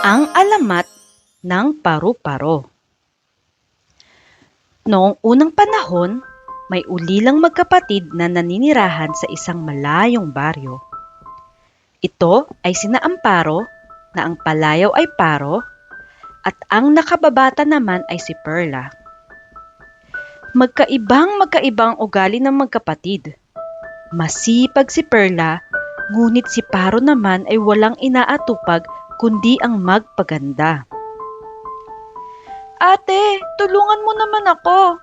Ang alamat ng paru-paro. Noong unang panahon, may ulilang magkapatid na naninirahan sa isang malayong baryo. Ito ay sina Amparo, na ang palayaw ay Paro, at ang nakababata naman ay si Perla. Magkaibang magkaibang ugali ng magkapatid. Masipag si Perla, ngunit si Paro naman ay walang inaatupag kundi ang magpaganda. Ate, tulungan mo naman ako.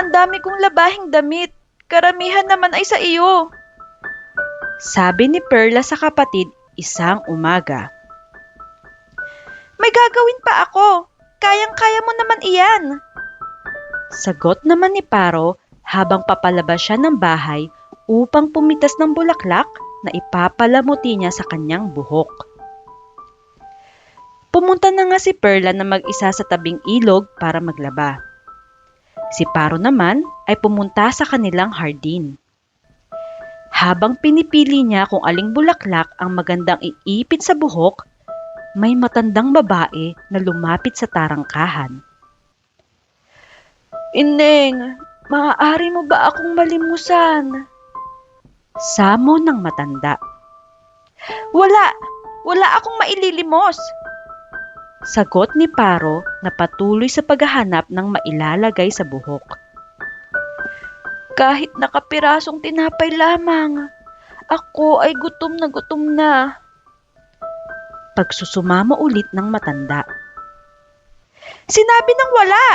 Ang dami kong labahing damit. Karamihan naman ay sa iyo. Sabi ni Perla sa kapatid isang umaga. May gagawin pa ako. Kayang-kaya mo naman iyan. Sagot naman ni Paro habang papalabas siya ng bahay upang pumitas ng bulaklak na ipapalamuti niya sa kanyang buhok. Pumunta na nga si Perla na mag-isa sa tabing ilog para maglaba. Si Paro naman ay pumunta sa kanilang hardin. Habang pinipili niya kung aling bulaklak ang magandang iipit sa buhok, may matandang babae na lumapit sa tarangkahan. Ineng, maaari mo ba akong malimusan? Samo ng matanda. Wala, wala akong maililimos. Sagot ni Paro na patuloy sa paghahanap ng mailalagay sa buhok. Kahit nakapirasong tinapay lamang, ako ay gutom na gutom na. Pagsusumamo ulit ng matanda. Sinabi ng wala!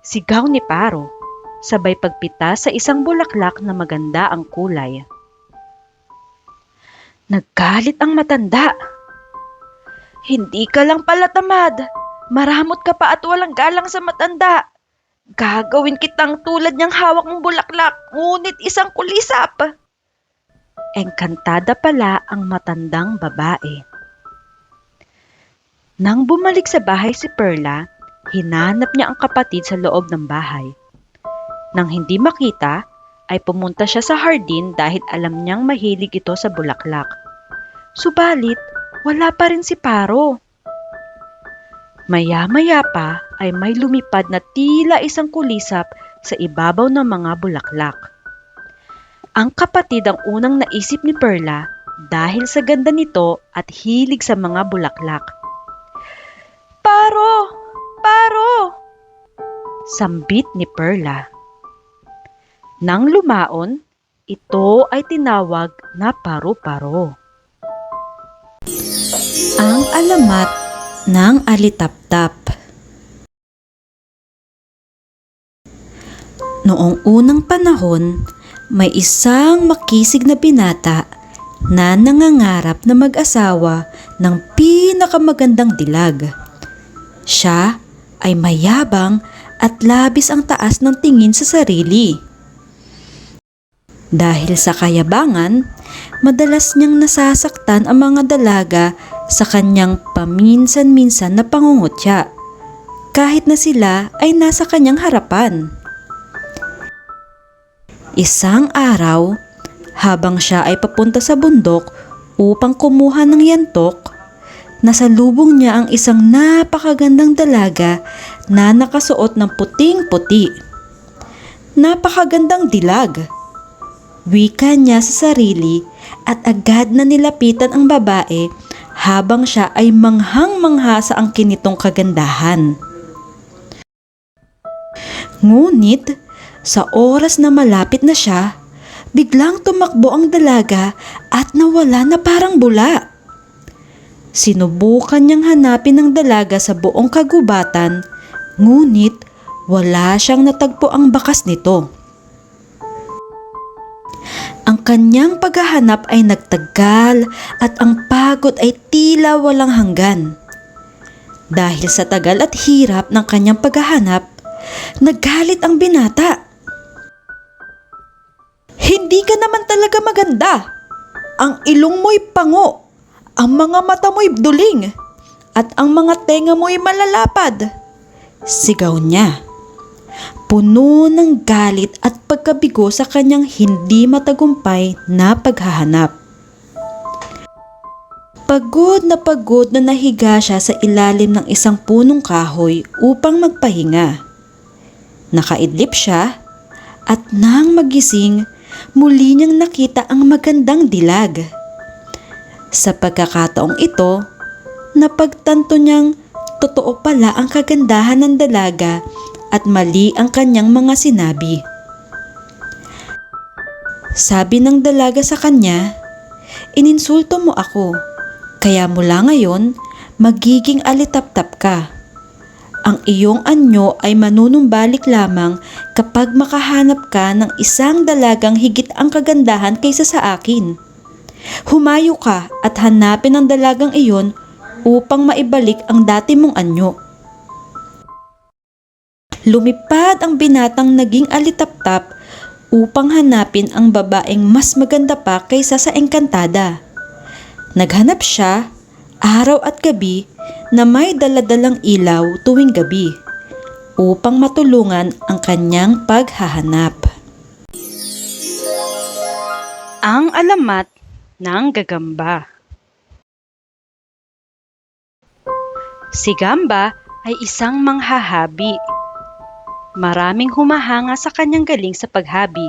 Sigaw ni Paro, sabay pagpita sa isang bulaklak na maganda ang kulay. Naggalit ang matanda. Hindi ka lang pala tamad. Maramot ka pa at walang galang sa matanda. Gagawin kitang tulad niyang hawak mong bulaklak, ngunit isang kulisap. Engkantada pala ang matandang babae. Nang bumalik sa bahay si Perla, hinanap niya ang kapatid sa loob ng bahay. Nang hindi makita, ay pumunta siya sa hardin dahil alam niyang mahilig ito sa bulaklak. Subalit, wala pa rin si Paro. Maya-maya pa ay may lumipad na tila isang kulisap sa ibabaw ng mga bulaklak. Ang kapatid ang unang naisip ni Perla dahil sa ganda nito at hilig sa mga bulaklak. Paro! Paro! Sambit ni Perla. Nang lumaon, ito ay tinawag na paro-paro. Ang alamat ng alitaptap. Noong unang panahon, may isang makisig na binata na nangangarap na mag-asawa ng pinakamagandang dilag. Siya ay mayabang at labis ang taas ng tingin sa sarili. Dahil sa kayabangan, madalas niyang nasasaktan ang mga dalaga sa kanyang paminsan-minsan na pangungutya, kahit na sila ay nasa kanyang harapan. Isang araw, habang siya ay papunta sa bundok upang kumuha ng yantok, nasalubong niya ang isang napakagandang dalaga na nakasuot ng puting-puti. Napakagandang dilag. Wika niya sa sarili at agad na nilapitan ang babae habang siya ay manghang-mangha sa ang kinitong kagandahan. Ngunit, sa oras na malapit na siya, biglang tumakbo ang dalaga at nawala na parang bula. Sinubukan niyang hanapin ang dalaga sa buong kagubatan, ngunit wala siyang natagpo ang bakas nito. Ang kanyang paghahanap ay nagtagal at ang pagod ay tila walang hanggan. Dahil sa tagal at hirap ng kanyang paghahanap, nagalit ang binata. Hindi ka naman talaga maganda. Ang ilong mo'y pango, ang mga mata mo'y duling, at ang mga tenga mo'y malalapad. Sigaw niya. Puno ng galit at pagkabigo sa kanyang hindi matagumpay na paghahanap. Pagod na pagod na nahiga siya sa ilalim ng isang punong kahoy upang magpahinga. Nakaidlip siya at nang magising, muli niyang nakita ang magandang dilag. Sa pagkakataong ito, napagtanto niyang totoo pala ang kagandahan ng dalaga at mali ang kanyang mga sinabi. Sabi ng dalaga sa kanya, Ininsulto mo ako, kaya mula ngayon magiging alitaptap ka. Ang iyong anyo ay manunumbalik lamang kapag makahanap ka ng isang dalagang higit ang kagandahan kaysa sa akin. Humayo ka at hanapin ang dalagang iyon upang maibalik ang dati mong anyo. Lumipad ang binatang naging alitaptap upang hanapin ang babaeng mas maganda pa kaysa sa engkantada. Naghanap siya araw at gabi na may daladalang ilaw tuwing gabi upang matulungan ang kanyang paghahanap. Ang alamat ng gagamba Si Gamba ay isang manghahabi Maraming humahanga sa kanyang galing sa paghabi.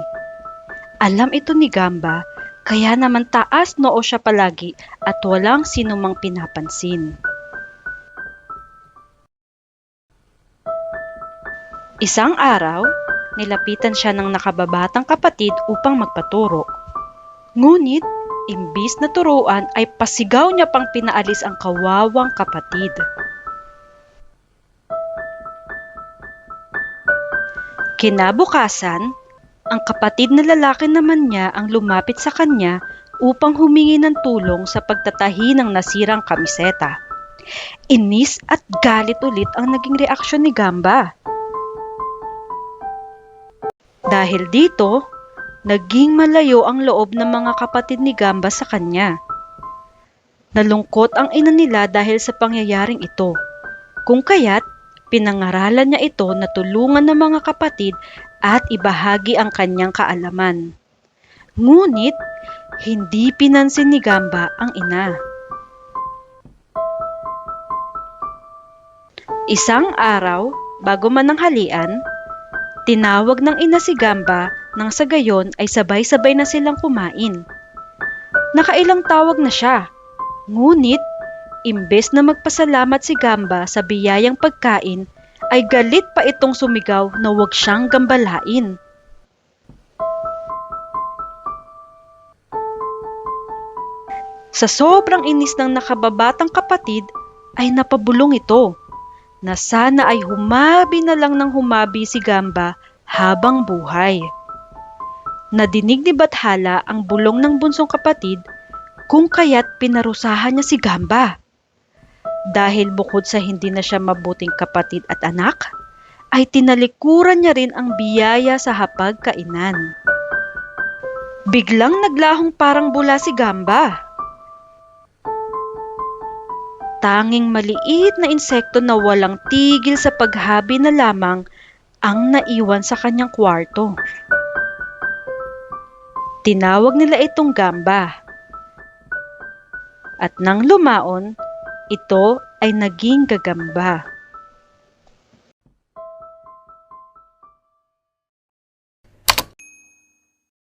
Alam ito ni Gamba, kaya naman taas noo siya palagi at walang sinumang pinapansin. Isang araw, nilapitan siya ng nakababatang kapatid upang magpaturo. Ngunit, imbis na turuan ay pasigaw niya pang pinaalis ang kawawang kapatid. Kinabukasan, ang kapatid na lalaki naman niya ang lumapit sa kanya upang humingi ng tulong sa pagtatahi ng nasirang kamiseta. Inis at galit ulit ang naging reaksyon ni Gamba. Dahil dito, naging malayo ang loob ng mga kapatid ni Gamba sa kanya. Nalungkot ang ina nila dahil sa pangyayaring ito. Kung kaya't, pinangaralan niya ito na tulungan ng mga kapatid at ibahagi ang kanyang kaalaman. Ngunit, hindi pinansin ni Gamba ang ina. Isang araw, bago man ang halian, tinawag ng ina si Gamba nang sa gayon ay sabay-sabay na silang kumain. Nakailang tawag na siya, ngunit Imbes na magpasalamat si Gamba sa biyayang pagkain, ay galit pa itong sumigaw na huwag siyang gambalain. Sa sobrang inis ng nakababatang kapatid, ay napabulong ito na sana ay humabi na lang ng humabi si Gamba habang buhay. Nadinig ni Bathala ang bulong ng bunsong kapatid kung kaya't pinarusahan niya si Gamba. Dahil bukod sa hindi na siya mabuting kapatid at anak, ay tinalikuran niya rin ang biyaya sa hapagkainan. Biglang naglahong parang bula si Gamba. Tanging maliit na insekto na walang tigil sa paghabi na lamang ang naiwan sa kanyang kwarto. Tinawag nila itong Gamba. At nang lumaon, ito ay naging gagamba.